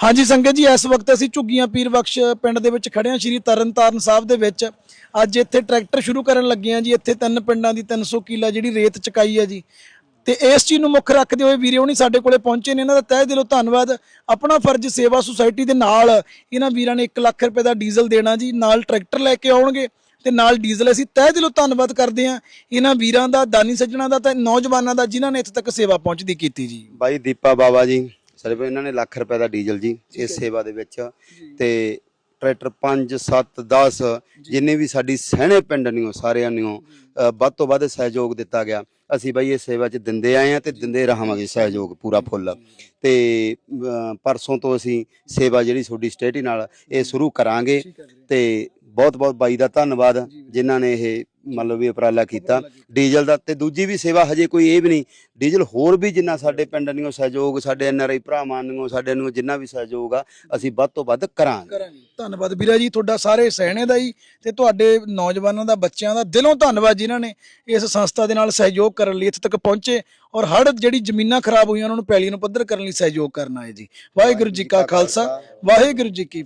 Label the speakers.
Speaker 1: ਹਾਂਜੀ ਸੰਗਤ ਜੀ, ਇਸ ਵਕਤ ਅਸੀਂ ਝੁੱਗੀਆਂ ਪੀਰ ਬਖਸ਼ ਪਿੰਡ ਦੇ ਵਿੱਚ ਖੜੇ ਹਾਂ, ਸ਼੍ਰੀ ਤਰਨਤਾਰਨ ਸਾਹਿਬ ਦੇ ਵਿੱਚ। ਅੱਜ ਇੱਥੇ ਟਰੈਕਟਰ ਸ਼ੁਰੂ ਕਰਨ ਲੱਗੇ ਹਾਂ ਜੀ, ਇੱਥੇ ਤਿੰਨ ਪਿੰਡਾਂ ਦੀ 300 ਕਿੱਲਾ ਜਿਹੜੀ ਰੇਤ ਚਕਾਈ ਹੈ ਜੀ। ਤੇ ਇਸ ਚੀਜ਼ ਨੂੰ ਮੁੱਖ ਰੱਖਦੇ ਹੋਏ ਵੀਰੇ ਹੁਣੀ ਸਾਡੇ ਕੋਲੇ ਪਹੁੰਚੇ ਨੇ, ਇਹਨਾਂ ਦਾ ਤਹਿ ਦਿਲੋਂ ਧੰਨਵਾਦ। ਆਪਣਾ ਫਰਜ਼ ਸੇਵਾ ਸੁਸਾਇਟੀ ਦੇ ਨਾਲ, ਇਹਨਾਂ ਵੀਰਾਂ ਨੇ 1 ਲੱਖ ਰੁਪਏ ਦਾ ਡੀਜ਼ਲ ਦੇਣਾ ਜੀ, ਨਾਲ ਟਰੈਕਟਰ ਲੈ ਕੇ ਆਉਣਗੇ ਤੇ ਨਾਲ ਡੀਜ਼ਲ ਅਸੀਂ ਤਹਿ ਦਿਲੋਂ ਧੰਨਵਾਦ ਕਰਦੇ ਹਾਂ। ਇਹਨਾਂ ਵੀਰਾਂ ਦਾ, ਦਾਨੀ ਸੱਜਣਾ ਦਾ ਤੇ ਨੌਜਵਾਨਾਂ ਦਾ, ਜਿਨ੍ਹਾਂ ਨੇ ਇੱਥੇ ਤੱਕ ਸੇਵਾ ਪਹੁੰਚਦੀ ਕੀਤੀ ਜੀ।
Speaker 2: ਬਾਈ ਦੀਪਾ ਬਾਬਾ ਜੀ। ਸਿਰਫ ਇਹਨਾਂ ਨੇ ਲੱਖ ਰੁਪਏ ਦਾ ਡੀਜ਼ਲ ਜੀ ਇਸ ਸੇਵਾ ਦੇ ਵਿੱਚ। ਤੇ ਟਰੈਕਟਰ 5 7 10 ਜਿੰਨੇ ਵੀ ਸਾਡੀ ਸਹਿਣੇ ਪਿੰਡ ਨਿਓ ਸਾਰਿਆਂ ਨਿਓ ਵੱਧ ਤੋਂ ਵੱਧ ਸਹਿਯੋਗ ਦਿੱਤਾ ਗਿਆ। ਅਸੀਂ ਬਾਈ ਇਸ ਸੇਵਾ 'ਚ ਦਿੰਦੇ ਆਏ ਆ ਤੇ ਦਿੰਦੇ ਰਹਾਂਗੇ ਸਹਿਯੋਗ ਪੂਰਾ ਫੁੱਲ। ਤੇ ਪਰਸੋਂ ਤੋਂ ਅਸੀਂ ਸੇਵਾ ਜਿਹੜੀ ਤੁਹਾਡੀ ਸਟੇਟੀ ਨਾਲ ਇਹ ਸ਼ੁਰੂ ਕਰਾਂਗੇ ਤੇ ਬਹੁਤ ਬਹੁਤ ਬਾਈ ਦਾ ਧੰਨਵਾਦ ਜਿਨ੍ਹਾਂ ਨੇ ਇਹ ਮਤਲਬ ਵੀ ਉਪਰਾਲਾ ਕੀਤਾ। ਡੀਜ਼ਲ ਦਾ ਤੇ ਦੂਜੀ ਵੀ ਸੇਵਾ ਹਜੇ ਕੋਈ ਇਹ ਵੀ ਨਹੀਂ। ਡੀਜ਼ਲ ਹੋਰ ਵੀ ਜਿੰਨਾ ਸਾਡੇ ਪਿੰਡ ਨੂੰ ਸਹਿਯੋਗ, ਸਾਡੇ ਐਨਆਰਆਈ ਭਰਾਵਾਂ ਨੂੰ, ਸਾਡੇ ਨੂੰ ਜਿੰਨਾ ਵੀ ਸਹਿਯੋਗ ਆ, ਅਸੀਂ ਵੱਧ ਤੋਂ ਵੱਧ
Speaker 1: ਕਰਾਂਗੇ। ਧੰਨਵਾਦ ਵੀਰਾ ਜੀ, ਤੁਹਾਡਾ ਸਾਰੇ ਸਹਿਣੇ ਦਾ ਹੀ ਤੇ ਤੁਹਾਡੇ ਨੌਜਵਾਨਾਂ ਦਾ, ਬੱਚਿਆਂ ਦਾ ਦਿਲੋਂ ਧੰਨਵਾਦ ਜਿਨ੍ਹਾਂ ਨੇ ਇਸ ਸੰਸਥਾ ਦੇ ਨਾਲ ਸਹਿਯੋਗ ਕਰਨ ਲਈ ਇੱਥੇ ਤੱਕ ਪਹੁੰਚੇ ਔਰ ਹੜ ਜਿਹੜੀ ਜ਼ਮੀਨਾਂ ਖਰਾਬ ਹੋਈਆਂ, ਉਹਨਾਂ ਨੂੰ ਪੈਲੀ ਨੂੰ ਪੱਧਰ ਕਰਨ ਲਈ ਸਹਿਯੋਗ ਕਰਨਾ ਹੈ ਜੀ। ਵਾਹਿਗੁਰੂ ਜੀ ਕਾ ਖਾਲਸਾ, ਵਾਹਿਗੁਰੂ ਜੀ ਕੀ